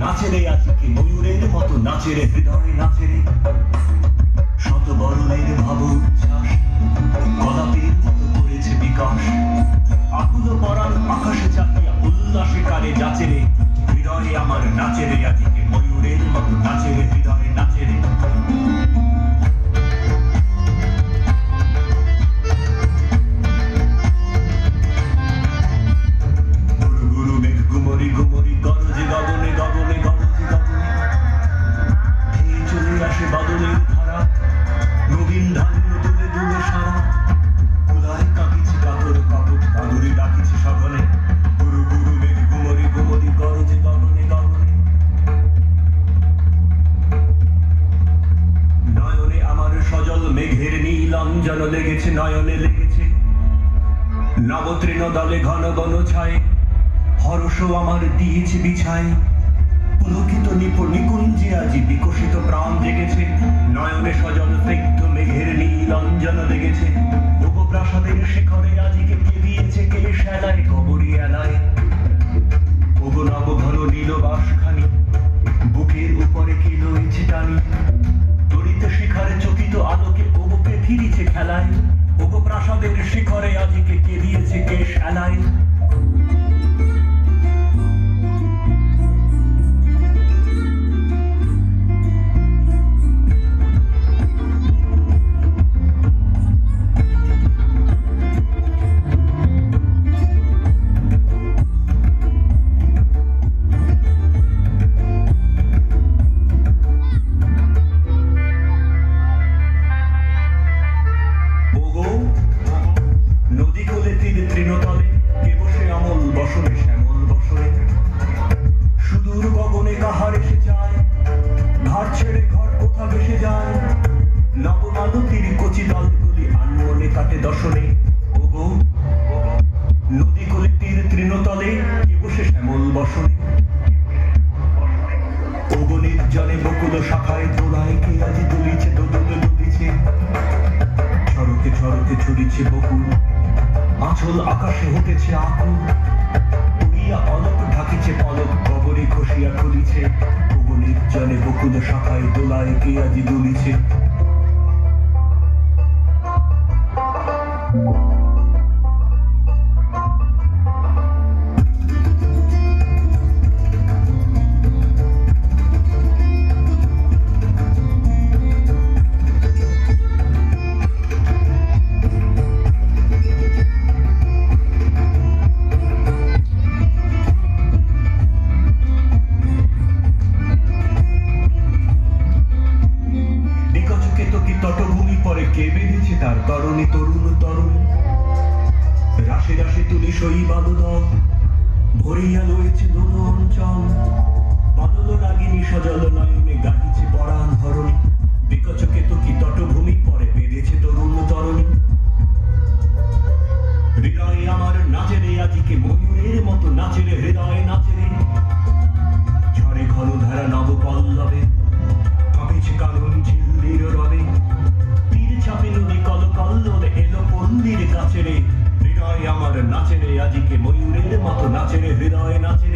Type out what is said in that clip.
নাচে রে আজকে ময়ূরের মতো নাচে রে হৃদয়ে নাচে রে শত বরণের ভাব উচ্ছ্বাস কদাপির মতো করেছে বিকাশ। আকুল পরাণ আকাশে চাপিয়া উল্লাসে কালে যাচে রে হৃদয়ে আমার নাচে রে আজকে ময়ূরের মতো নাচে লেগেছে নয়নে লেগেছে। নবতৃণ দলে ঘন ঘন ছায় হরস আমার দিয়েছে বিছায়। পুলকিত নিপ নিকুঞ্জে আজি বিকশিত প্রাণ জেগেছে। নয়নে সজল স্নিগ্ধ মেঘের নীল অঞ্জন লেগেছে। উপপ্রাসাদের শিখরে আজিকে নবমালতীর কচি দলগুলি আনমনে কাটে দশনে ওগো নদী কোলে তীর তৃণতলে বসে শ্যামল বসনে। নির্জনে বকুল শাখায় তোলায় কে আজি দুলিছে, দোদুল দুলিছে। ছড়কে ছড়কে ছড়িছে বকুল। আঁচল আকাশে হতেছে আকুল উড়িয়া অলক ঢাকিছে পলক কবরে খসিয়া খুলিছে। ওগো নির্জনে বকুল শাখায় দোলায় কে আজি দুলিছে। তুলি সই বাদদম ভরিয়া লয়েছে দোল অঞ্চল বাদল রাগিনী সজল নয়নে। আজিকে ময়ূরের মতো নাচে রে হৃদয়ে নাচে